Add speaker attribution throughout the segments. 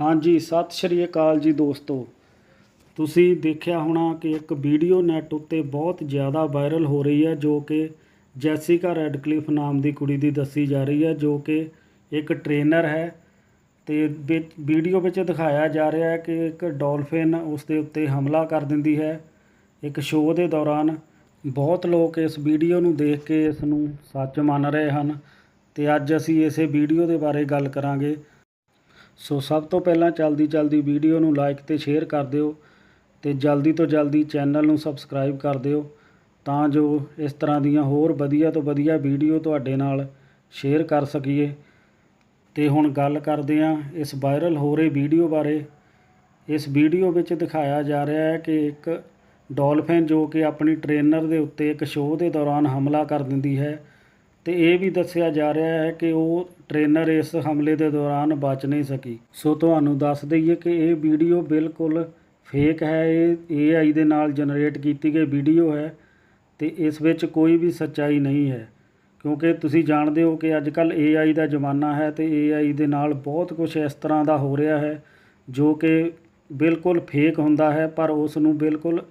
Speaker 1: ਹਾਂਜੀ, ਸਤਿ ਸ਼੍ਰੀ ਅਕਾਲ ਜੀ ਦੋਸਤੋ। ਤੁਸੀਂ ਦੇਖਿਆ ਹੋਣਾ ਕਿ ਇੱਕ ਵੀਡੀਓ ਨੈਟ ਉੱਤੇ ਬਹੁਤ ਜ਼ਿਆਦਾ ਵਾਇਰਲ ਹੋ ਰਹੀ ਹੈ, ਜੋ ਕਿ ਜੈਸਿਕਾ ਰੈਡਕਲਿਫ ਨਾਮ ਦੀ ਕੁੜੀ ਦੀ ਦੱਸੀ ਜਾ ਰਹੀ ਹੈ, ਜੋ ਕਿ ਇੱਕ ਟ੍ਰੇਨਰ ਹੈ। ਤੇ ਵਿੱਚ, ਵੀਡੀਓ ਵਿੱਚ ਦਿਖਾਇਆ ਜਾ ਰਿਹਾ ਹੈ ਕਿ ਇੱਕ ਡੋਲਫਿਨ ਉਸ ਦੇ ਉੱਤੇ ਹਮਲਾ ਕਰ ਦਿੰਦੀ ਹੈ। ਇੱਕ ਸ਼ੋਅ ਦੇ ਦੌਰਾਨ ਬਹੁਤ ਲੋਕ ਇਸ ਵੀਡੀਓ ਨੂੰ ਦੇਖ ਕੇ ਇਸ ਨੂੰ ਸੱਚ ਮੰਨ ਰਹੇ ਹਨ। ਤੇ ਅੱਜ ਅਸੀਂ ਇਸੇ ਵੀਡੀਓ ਦੇ ਬਾਰੇ ਗੱਲ ਕਰਾਂਗੇ। ਸੋ ਸਭ ਤੋਂ ਪਹਿਲਾਂ ਚਲਦੀ ਚਲਦੀ ਵੀਡੀਓ ਨੂੰ ਲਾਈਕ ਤੇ ਸ਼ੇਅਰ ਕਰ ਦਿਓ ਤੇ ਜਲਦੀ ਤੋਂ ਜਲਦੀ ਚੈਨਲ ਨੂੰ ਸਬਸਕ੍ਰਾਈਬ ਕਰ ਦਿਓ ਤਾਂ ਜੋ ਇਸ ਤਰ੍ਹਾਂ ਦੀਆਂ ਹੋਰ ਵਧੀਆ ਤੋਂ ਵਧੀਆ ਵੀਡੀਓ ਤੁਹਾਡੇ ਨਾਲ ਸ਼ੇਅਰ ਕਰ ਸਕੀਏ। ਤੇ ਹੁਣ ਗੱਲ ਕਰਦੇ ਹਾਂ ਇਸ ਵਾਇਰਲ ਹੋ ਰਹੀ ਵੀਡੀਓ ਬਾਰੇ। ਇਸ ਵੀਡੀਓ ਵਿੱਚ ਦਿਖਾਇਆ ਜਾ ਰਿਹਾ ਹੈ ਕਿ ਇੱਕ ਡੋਲਫਿਨ ਜੋ ਕਿ ਆਪਣੀ ਟ੍ਰੇਨਰ ਦੇ ਉੱਤੇ ਇੱਕ ਸ਼ੋਅ ਦੇ ਦੌਰਾਨ ਹਮਲਾ ਕਰ ਦਿੰਦੀ ਹੈ। ਤੇ ਇਹ ਵੀ ਦੱਸਿਆ ਜਾ ਰਿਹਾ ਹੈ ਕਿ ਉਹ ਟ੍ਰੇਨਰ ਇਸ ਹਮਲੇ ਦੇ ਦੌਰਾਨ ਬਚ ਨਹੀਂ ਸਕੀ। ਸੋ ਤੁਹਾਨੂੰ ਦੱਸ ਦਈਏ ਕਿ ਇਹ ਵੀਡੀਓ ਬਿਲਕੁਲ ਫੇਕ ਹੈ। ਇਹ AI ਦੇ ਨਾਲ ਜਨਰੇਟ ਕੀਤੀ ਗਈ ਵੀਡੀਓ ਹੈ ਤੇ ਇਸ ਵਿੱਚ ਕੋਈ ਵੀ ਸੱਚਾਈ ਨਹੀਂ ਹੈ। ਕਿਉਂਕਿ ਤੁਸੀਂ ਜਾਣਦੇ ਹੋ ਕਿ ਅੱਜ ਕੱਲ AI ਦਾ ਜ਼ਮਾਨਾ ਹੈ ਤੇ AI ਦੇ ਨਾਲ ਬਹੁਤ ਕੁਝ ਇਸ ਤਰ੍ਹਾਂ ਦਾ ਹੋ ਰਿਹਾ ਹੈ ਜੋ ਕਿ ਬਿਲਕੁਲ ਫੇਕ ਹੁੰਦਾ ਹੈ, ਪਰ ਉਸ ਨੂੰ ਬਿਲਕੁਲ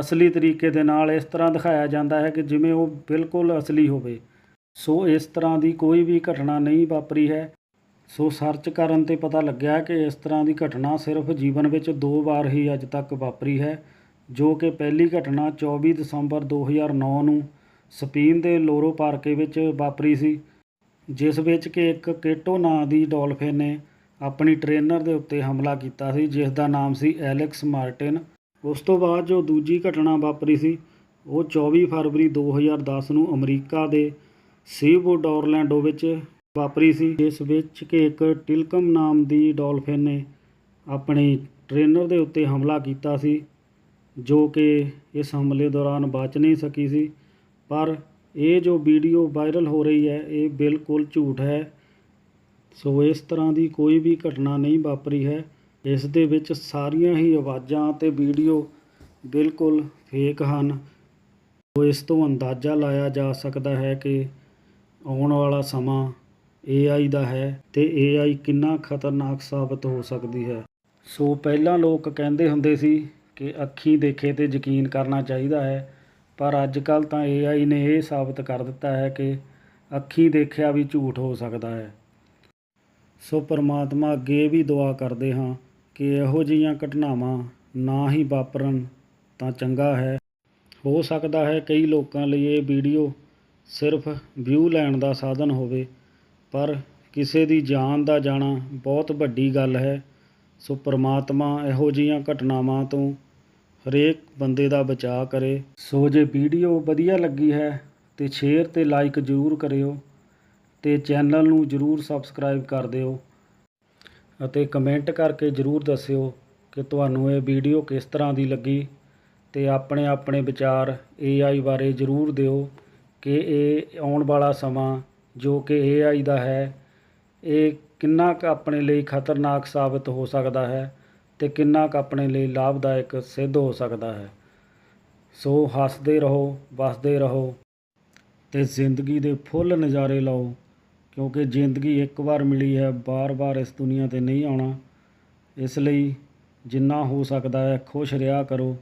Speaker 1: ਅਸਲੀ ਤਰੀਕੇ ਦੇ ਨਾਲ ਇਸ ਤਰ੍ਹਾਂ ਦਿਖਾਇਆ ਜਾਂਦਾ ਹੈ ਕਿ ਜਿਵੇਂ ਉਹ ਬਿਲਕੁਲ ਅਸਲੀ ਹੋਵੇ। ਸੋ ਇਸ ਤਰ੍ਹਾਂ ਦੀ ਕੋਈ ਵੀ ਘਟਨਾ ਨਹੀਂ ਵਾਪਰੀ ਹੈ। ਸੋ ਸਰਚ ਕਰਨ ਤੇ ਪਤਾ ਲੱਗਿਆ ਕਿ ਇਸ ਤਰ੍ਹਾਂ ਦੀ ਘਟਨਾ ਸਿਰਫ ਜੀਵਨ ਵਿੱਚ ਦੋ ਵਾਰ ਹੀ ਅੱਜ ਤੱਕ ਵਾਪਰੀ ਹੈ, ਜੋ ਕਿ ਪਹਿਲੀ ਘਟਨਾ 24 ਦਸੰਬਰ 2009 ਨੂੰ ਸਪੇਨ ਦੇ ਲੋਰੋ ਪਾਰਕੇ ਵਿੱਚ ਵਾਪਰੀ ਸੀ, ਜਿਸ ਵਿੱਚ ਕਿ ਇੱਕ ਕੇਟੋ ਨਾਂ ਦੀ ਡੋਲਫਿਨ ਨੇ ਆਪਣੀ ਟ੍ਰੇਨਰ ਦੇ ਉੱਤੇ ਹਮਲਾ ਕੀਤਾ ਸੀ, ਜਿਸ ਦਾ ਨਾਮ ਸੀ ਐਲੈਕਸ ਮਾਰਟਿਨ। ਉਸ ਤੋਂ ਬਾਅਦ ਜੋ ਦੂਜੀ ਘਟਨਾ ਵਾਪਰੀ ਸੀ, ਉਹ 24 ਫਰਵਰੀ 2010 ਨੂੰ ਅਮਰੀਕਾ ਦੇ ਸੀਬੋਰਡ ਔਰਲੈਂਡੋ ਵਿੱਚ ਵਾਪਰੀ ਸੀ। ਇਸ ਵਿੱਚ ਕਿ ਇੱਕ ਟਿਲਕਮ ਨਾਮ ਦੀ ਡੋਲਫਿਨ ਨੇ ਆਪਣੀ ਟ੍ਰੇਨਰ ਦੇ ਉੱਤੇ ਹਮਲਾ ਕੀਤਾ ਸੀ, ਜੋ ਕਿ ਇਸ ਹਮਲੇ ਦੌਰਾਨ ਬਚ ਨਹੀਂ ਸਕੀ ਸੀ। ਪਰ ਇਹ ਜੋ ਵੀਡੀਓ ਵਾਇਰਲ ਹੋ ਰਹੀ ਹੈ, ਇਹ ਬਿਲਕੁਲ ਝੂਠ ਹੈ। ਸੋ ਇਸ ਤਰ੍ਹਾਂ ਦੀ ਕੋਈ ਵੀ ਘਟਨਾ ਨਹੀਂ ਵਾਪਰੀ ਹੈ। ਇਸ ਦੇ ਵਿੱਚ ਸਾਰੀਆਂ ਹੀ ਆਵਾਜ਼ਾਂ ਅਤੇ ਵੀਡੀਓ ਬਿਲਕੁਲ ਫੇਕ ਹਨ। ਸੋ ਇਸ ਤੋਂ ਅੰਦਾਜ਼ਾ ਲਾਇਆ ਜਾ ਸਕਦਾ ਹੈ ਕਿ ਆਉਣ ਵਾਲਾ ਸਮਾਂ AI ਦਾ ਹੈ ਤੇ AI ਕਿੰਨਾ ਖਤਰਨਾਕ ਸਾਬਤ ਹੋ ਸਕਦੀ ਹੈ। ਸੋ ਪਹਿਲਾਂ ਲੋਕ ਕਹਿੰਦੇ ਹੁੰਦੇ ਸੀ ਕਿ ਅੱਖੀਂ ਦੇਖੇ ਤੇ ਯਕੀਨ ਕਰਨਾ ਚਾਹੀਦਾ ਹੈ, ਪਰ ਅੱਜ ਕੱਲ ਤਾਂ AI ਨੇ ਇਹ ਸਾਬਤ ਕਰ ਦਿੱਤਾ ਹੈ ਕਿ ਅੱਖੀਂ ਦੇਖਿਆ ਵੀ ਝੂਠ ਹੋ ਸਕਦਾ ਹੈ। ਸੋ ਪਰਮਾਤਮਾ ਅੱਗੇ ਵੀ ਦੁਆ ਕਰਦੇ ਹਾਂ ਕਿ ਇਹੋ ਜਿਹੀਆਂ ਘਟਨਾਵਾਂ ਨਾ ਹੀ ਵਾਪਰਨ ਤਾਂ ਚੰਗਾ ਹੈ। ਹੋ ਸਕਦਾ ਹੈ ਕਈ ਲੋਕਾਂ ਲਈ ਇਹ ਵੀਡੀਓ ਸਿਰਫ ਵਿਊ ਲੈਣ ਦਾ ਸਾਧਨ ਹੋਵੇ, ਪਰ ਕਿਸੇ ਦੀ ਜਾਨ ਦਾ ਜਾਣਾ ਬਹੁਤ ਵੱਡੀ ਗੱਲ ਹੈ। ਸੋ ਪਰਮਾਤਮਾ ਇਹੋ ਜਿਹੀਆਂ ਘਟਨਾਵਾਂ ਤੋਂ ਹਰੇਕ ਬੰਦੇ ਦਾ ਬਚਾਅ ਕਰੇ। ਸੋ ਜੇ ਵੀਡੀਓ ਵਧੀਆ ਲੱਗੀ ਹੈ, ਤੇ ਸ਼ੇਅਰ ਤੇ ਲਾਈਕ ਜ਼ਰੂਰ ਕਰਿਓ ਤੇ ਚੈਨਲ ਨੂੰ ਜ਼ਰੂਰ ਸਬਸਕ੍ਰਾਈਬ ਕਰ ਦਿਓ ਅਤੇ ਕਮੈਂਟ ਕਰਕੇ ਜ਼ਰੂਰ ਦੱਸਿਓ ਕਿ ਤੁਹਾਨੂੰ ਇਹ ਵੀਡੀਓ ਕਿਸ ਤਰ੍ਹਾਂ ਦੀ ਲੱਗੀ ਤੇ ਆਪਣੇ ਆਪਣੇ ਵਿਚਾਰ AI ਬਾਰੇ ਜ਼ਰੂਰ ਦਿਓ। ਕਿ ਇਹ ਆਉਣ ਵਾਲਾ ਸਮਾਂ ਜੋ ਕਿ ਏ ਆਈ ਦਾ ਹੈ, ਇਹ ਕਿੰਨਾ ਕੁ ਆਪਣੇ ਲਈ ਖਤਰਨਾਕ ਸਾਬਤ ਹੋ ਸਕਦਾ ਹੈ ਅਤੇ ਕਿੰਨਾ ਕੁ ਆਪਣੇ ਲਈ ਲਾਭਦਾਇਕ ਸਿੱਧ ਹੋ ਸਕਦਾ ਹੈ। ਸੋ ਹੱਸਦੇ ਰਹੋ, ਵਸਦੇ ਰਹੋ ਅਤੇ ਜ਼ਿੰਦਗੀ ਦੇ ਫੁੱਲ ਨਜ਼ਾਰੇ ਲਓ, ਕਿਉਂਕਿ ਜ਼ਿੰਦਗੀ ਇੱਕ ਵਾਰ ਮਿਲੀ ਹੈ, ਬਾਰ-ਬਾਰ ਇਸ ਦੁਨੀਆ ਤੇ ਨਹੀਂ ਆਉਣਾ। ਇਸ ਲਈ ਜਿੰਨਾ ਹੋ ਸਕਦਾ ਹੈ, ਖੁਸ਼ ਰਿਹਾ ਕਰੋ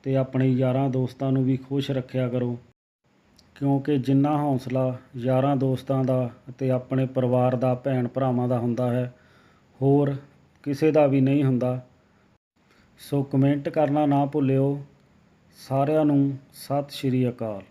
Speaker 1: ਅਤੇ ਆਪਣੇ ਯਾਰਾਂ ਦੋਸਤਾਂ ਨੂੰ ਵੀ ਖੁਸ਼ ਰੱਖਿਆ ਕਰੋ। ਕਿਉਂਕਿ ਜਿੰਨਾ ਹੌਂਸਲਾ ਯਾਰਾਂ ਦੋਸਤਾਂ ਦਾ ਅਤੇ ਆਪਣੇ ਪਰਿਵਾਰ ਦਾ, ਭੈਣ ਭਰਾਵਾਂ ਦਾ ਹੁੰਦਾ ਹੈ, ਹੋਰ ਕਿਸੇ ਦਾ ਵੀ ਨਹੀਂ ਹੁੰਦਾ। ਸੋ ਕਮੈਂਟ ਕਰਨਾ ਨਾ ਭੁੱਲਿਓ। ਸਾਰਿਆਂ ਨੂੰ ਸਤਿ ਸ਼੍ਰੀ ਅਕਾਲ।